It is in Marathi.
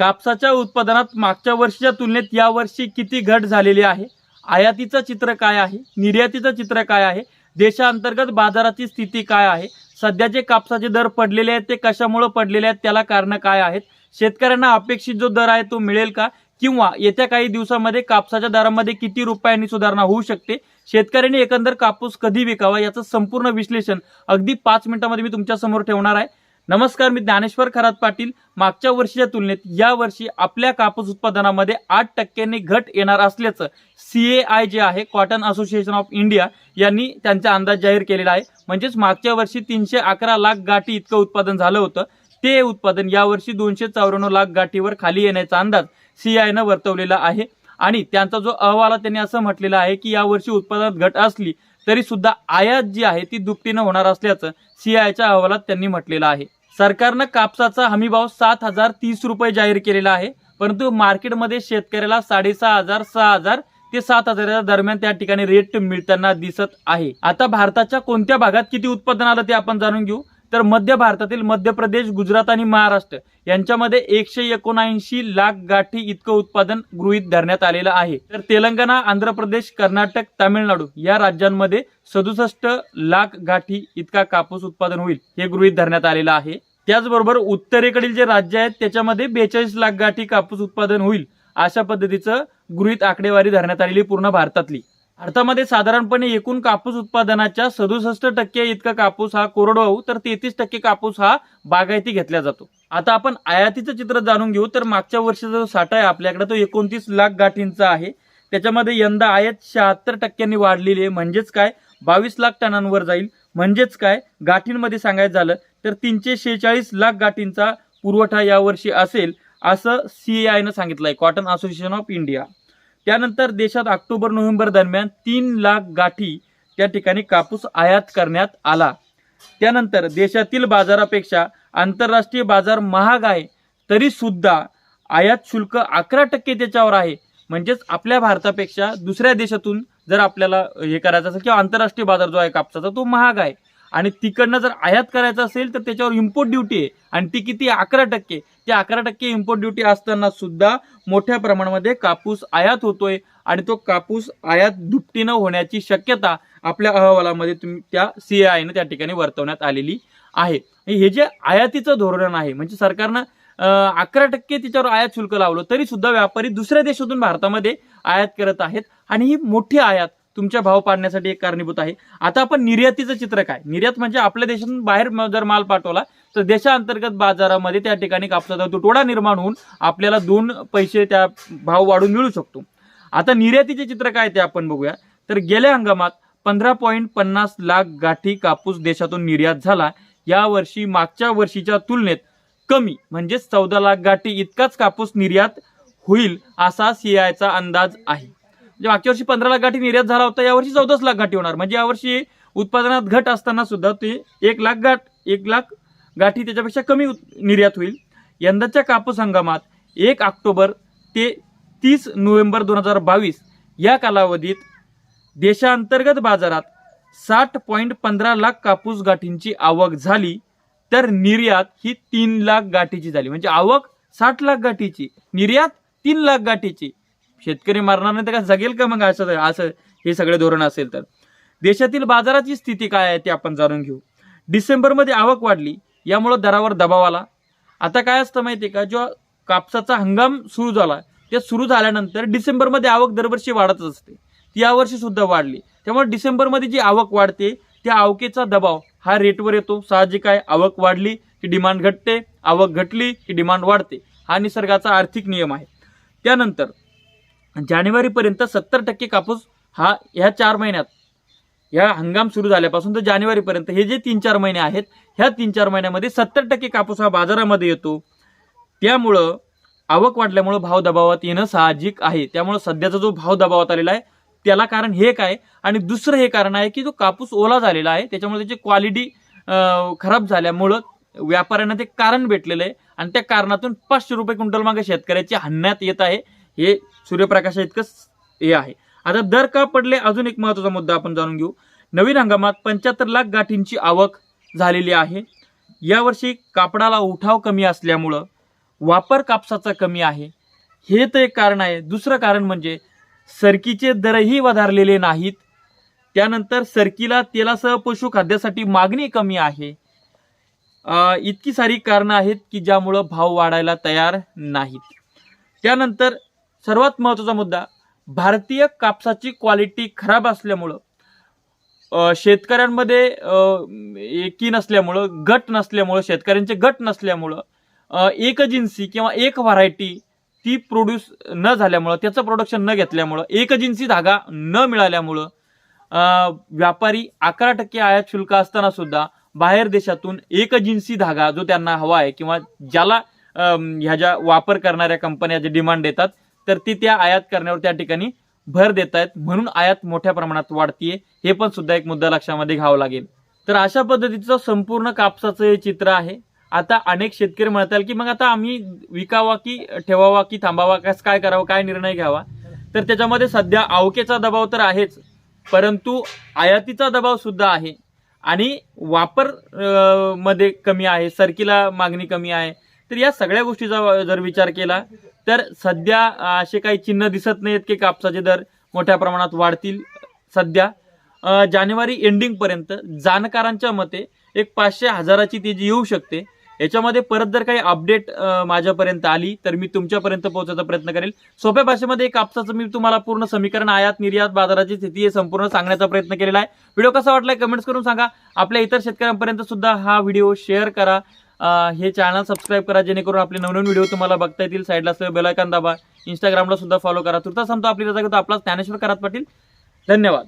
कापसाच्या उत्पादनात मागच्या वर्षीच्या तुलनेत यावर्षी किती घट झालेली आहे? आयातीचं चित्र काय आहे? निर्यातीचं चित्र काय आहे? देशांतर्गत बाजाराची स्थिती काय आहे? सध्याचे कापसाचे दर पडलेले आहेत ते कशामुळे पडलेले आहेत? त्याला कारणं काय आहेत? शेतकऱ्यांना अपेक्षित जो दर आहे तो मिळेल का? किंवा येत्या काही दिवसामध्ये कापसाच्या दरामध्ये किती रुपयांनी सुधारणा होऊ शकते? शेतकऱ्यांनी एकंदर कापूस कधी विकावा? याचं संपूर्ण विश्लेषण अगदी पाच मिनिटांमध्ये मी तुमच्यासमोर ठेवणार आहे. नमस्कार मी ज्ञानेश्वर खरात पाटील. मागच्या वर्षीच्या तुलनेत या वर्षी आपल्या कापूस उत्पादनामध्ये आठ टक्क्यांनी घट येणार असल्याचं सी ए आय जे आहे कॉटन असोसिएशन ऑफ इंडिया यांनी त्यांचा अंदाज जाहीर केलेला आहे. म्हणजेच मागच्या वर्षी तीनशे अकरा लाख गाठी इतकं उत्पादन झालं होतं. ते उत्पादन यावर्षी दोनशे चौऱ्याण्णव लाख गाठीवर खाली येण्याचा अंदाज सी आयनं वर्तवलेला आहे. आणि त्यांचा जो अहवाल त्यांनी असं म्हटलेलं आहे की यावर्षी उत्पादनात घट असली तरी सुद्धा आयात जी आहे ती दुपटीनं होणार असल्याचं सीआयच्या अहवालात त्यांनी म्हटलेलं आहे. सरकारनं कापसाचा हमीभाव सात हजार तीस रुपये जाहीर केलेला आहे. परंतु मार्केटमध्ये शेतकऱ्याला साडेसहा हजार सहा हजार ते सात हजाराच्या दरम्यान त्या ठिकाणी रेट मिळताना दिसत आहे. आता भारताच्या कोणत्या भागात किती उत्पादन आलं ते आपण जाणून घेऊ. तर मध्य भारतातील मध्य प्रदेश गुजरात आणि महाराष्ट्र यांच्यामध्ये एकशे एकोणऐंशी लाख गाठी इतकं उत्पादन गृहीत धरण्यात आलेलं आहे. तर तेलंगणा आंध्र प्रदेश कर्नाटक तामिळनाडू या राज्यांमध्ये सदुसष्ट लाख गाठी इतका कापूस उत्पादन होईल हे गृहीत धरण्यात आलेलं आहे. त्याचबरोबर उत्तरेकडील जे राज्य आहेत त्याच्यामध्ये बेचाळीस लाख गाठी कापूस उत्पादन होईल अशा पद्धतीचं गृहीत आकडेवारी धरण्यात आलेली पूर्ण भारतातली. भारतामध्ये साधारणपणे एकूण कापूस उत्पादनाच्या सदुसष्ट टक्के इतका कापूस हा कोरडवाहू तर तेहतीस टक्के कापूस हा बागायती घेतला जातो. आता आपण आयातीचं चित्र जाणून घेऊ तर मागच्या वर्षीचा जो साठा आहे आपल्याकडे तो एकोणतीस लाख गाठींचा आहे. त्याच्यामध्ये यंदा आयात शहात्तर टक्क्यांनी वाढलेली आहे. म्हणजेच काय? बावीस लाख टनांवर जाईल. म्हणजेच काय? गाठींमध्ये सांगायचं झालं तर तीनशे शेहेचाळीस लाख गाठींचा पुरवठा यावर्षी असेल असं सी ए आयनं सांगितलं आहे कॉटन असोसिएशन ऑफ इंडिया त्यानंतर देशात ऑक्टोबर नोव्हेंबर दरम्यान तीन लाख गाठी त्या ठिकाणी कापूस आयात करण्यात आला. त्यानंतर देशातील बाजारापेक्षा आंतरराष्ट्रीय बाजार महाग आहे तरी सुद्धा आयात शुल्क अकरा टक्के त्याच्यावर आहे. म्हणजेच आपल्या भारतापेक्षा दुसऱ्या देशातून जर आपल्याला हे करायचं असेल किंवा आंतरराष्ट्रीय बाजार जो आहे कापसाचा तो महाग आहे. आणि तिकडनं जर आयात करायचं असेल तर त्याच्यावर इम्पोर्ट ड्युटी आहे. आणि ती किती अकरा टक्के. ते अकरा टक्के इम्पोर्ट ड्युटी असताना सुद्धा मोठ्या प्रमाणामध्ये कापूस आयात होतोय. आणि तो कापूस आयात दुपटीनं होण्याची शक्यता आपल्या अहवालामध्ये तुम्ही त्या सी आयनं त्या ठिकाणी वर्तवण्यात आलेली आहे. हे जे आयातीचं धोरण आहे म्हणजे सरकारनं अकरा टक्के तिच्यावर आयात शुल्क लावलं तरी सुद्धा व्यापारी दुसऱ्या देशातून भारतामध्ये आयात करत आहेत. आणि ही मोठी आयात तुमच्या भाव पाडण्यासाठी एक कारणीभूत आहे. आता आपण निर्यातीचं चित्र काय? निर्यात म्हणजे आपल्या देशातून बाहेर जर माल पाठवला तर देशांतर्गत बाजारामध्ये त्या ठिकाणी कापसाचा तुटवडा निर्माण होऊन आपल्याला दोन पैसे त्या भाव वाढून मिळू शकतो. आता निर्यातीचे चित्र काय ते आपण बघूया. तर गेल्या हंगामात पंधरा पॉईंट पन्नास लाख गाठी कापूस देशातून निर्यात झाला. या वर्षी मागच्या वर्षीच्या तुलनेत कमी म्हणजेच चौदा लाख गाठी इतकाच कापूस निर्यात होईल असा सीआयचा अंदाज आहे. म्हणजे मागच्या वर्षी पंधरा लाख गाठी निर्यात झाला होता यावर्षी चौदाच लाख गाठी होणार. म्हणजे यावर्षी उत्पादनात घट असताना सुद्धा ते एक लाख गाठ एक लाख गाठी त्याच्यापेक्षा कमी उत- निर्यात होईल. यंदाच्या कापूस हंगामात एक ऑक्टोबर ते तीस नोव्हेंबर दोन हजार बावीस या कालावधीत देशांतर्गत बाजारात साठ पॉईंट पंधरा लाख कापूस गाठींची आवक झाली. तर निर्यात ही तीन लाख गाठीची झाली. म्हणजे आवक साठ लाख गाठीची निर्यात तीन लाख गाठीची. शेतकरी मारणार नाही तर का जगेल का मग असं असं हे सगळे धोरण असेल तर? देशातील बाजाराची स्थिती काय आहे ते आपण जाणून घेऊ. डिसेंबरमध्ये आवक वाढली यामुळं दरावर दबाव आला. आता काय असतं माहिती आहे का? जेव्हा कापसाचा हंगाम सुरू झाला ते सुरू झाल्यानंतर डिसेंबरमध्ये आवक दरवर्षी वाढतच असते. ती यावर्षी सुद्धा वाढली. त्यामुळे डिसेंबरमध्ये जी आवक वाढते त्या आवकेचा दबाव हा रेटवर येतो. साहजिक आहे. आवक वाढली की डिमांड घटते. आवक घटली की डिमांड वाढते. हा निसर्गाचा आर्थिक नियम आहे. त्यानंतर जानेवारीपर्यंत सत्तर टक्के कापूस हा ह्या चार महिन्यात ह्या हंगाम सुरू झाल्यापासून तर जानेवारीपर्यंत हे जे तीन चार महिने आहेत ह्या तीन चार महिन्यामध्ये सत्तर टक्के कापूस हा बाजारामध्ये येतो. त्यामुळं आवक वाढल्यामुळं भाव दबावात येणं साहजिक आहे. त्यामुळं सध्याचा जो भाव दबावात आलेला आहे त्याला कारण हे काय आणि दुसरं हे कारण आहे की जो कापूस ओला झालेला आहे त्याच्यामुळे त्याची क्वालिटी खराब झाल्यामुळं व्यापाऱ्यांना ते कारण भेटलेलं आहे. आणि त्या कारणातून पाचशे रुपये क्विंटल मागे शेतकऱ्याची हाणण्यात येत आहे. हे सूर्यप्रकाशा इतकंच हे आहे. आता दर का पडले? अजून एक महत्त्वाचा मुद्दा आपण जाणून घेऊ. नवीन हंगामात पंच्याहत्तर लाख गाठींची आवक झालेली आहे. यावर्षी कापडाला उठाव कमी असल्यामुळं वापर कापसाचा कमी आहे. हे तर एक कारण आहे. दुसरं कारण म्हणजे सरकीचे दरही वधारलेले नाहीत. त्यानंतर सरकीला तेलासह पशुखाद्यासाठी मागणी कमी आहे. इतकी सारी कारणं आहेत की ज्यामुळं भाव वाढायला तयार नाहीत. त्यानंतर सर्वात महत्त्वाचा मुद्दा भारतीय कापसाची क्वालिटी खराब असल्यामुळं शेतकऱ्यांमध्ये एकी नसल्यामुळं गट नसल्यामुळं शेतकऱ्यांचे गट नसल्यामुळं एक जिन्सी किंवा एक व्हरायटी ती प्रोड्यूस न झाल्यामुळं त्याचं प्रोडक्शन न घेतल्यामुळं एकजिन्सी धागा न मिळाल्यामुळं व्यापारी अकरा टक्के आयात शुल्क असताना सुद्धा बाहेर देशातून एकजिन्सी धागा जो त्यांना हवा आहे किंवा ज्याला ह्या ज्या वापर करणाऱ्या कंपन्या जे डिमांड देतात तर ती त्या आयात करण्यावर त्या ठिकाणी भर देत आहेत. म्हणून आयात मोठ्या प्रमाणात वाढतीये. हे पण सुद्धा एक मुद्दा लक्षामध्ये घ्यावा लागेल. तर अशा पद्धतीचं संपूर्ण कापसाचं हे चित्र आहे. आता अनेक शेतकरी म्हणताल की मग आता आम्ही विकावा की ठेवावा की थांबावा? कस काय करावं? काय निर्णय घ्यावा? तर त्याच्यामध्ये सध्या आवकेचा दबाव तर आहेच परंतु आयातीचा दबाव सुद्धा आहे. आणि वापरमध्ये कमी आहे सरकीला मागणी कमी आहे. तर या सगळ्या गोष्टीचा जर विचार केला तर सध्या असे काही चिन्ह दिसत नाहीत की कापसाचे दर मोठ्या प्रमाणात वाढतील सध्या. जानेवारी एंडिंगपर्यंत जाणकारांच्या मते एक पाचशे हजाराची तेजी येऊ शकते. याच्यामध्ये परत जर काही अपडेट माझ्यापर्यंत आली तर मी तुमच्यापर्यंत पोहोचायचा प्रयत्न करेल. सोप्या भाषेमध्ये कापसाचं मी तुम्हाला पूर्ण समीकरण आयात निर्यात बाजाराची स्थिती हे संपूर्ण सांगण्याचा प्रयत्न केलेला आहे. व्हिडिओ कसा वाटलाय कमेंट्स करून सांगा. आपल्या इतर शेतकऱ्यांपर्यंत सुद्धा हा व्हिडिओ शेअर करा. हे चॅनल सबस्क्राईब करा जेणेकरून आपले नवनवीन व्हिडिओ तुम्हाला बघता येतील. साईडला असलेलं बेलायकन दाबा. इंस्टाग्रामला सुद्धा फॉलो करा. तुर्ता संपतो. आपली रजा करतो आपला ज्ञानेश्वर करात पाटील. धन्यवाद.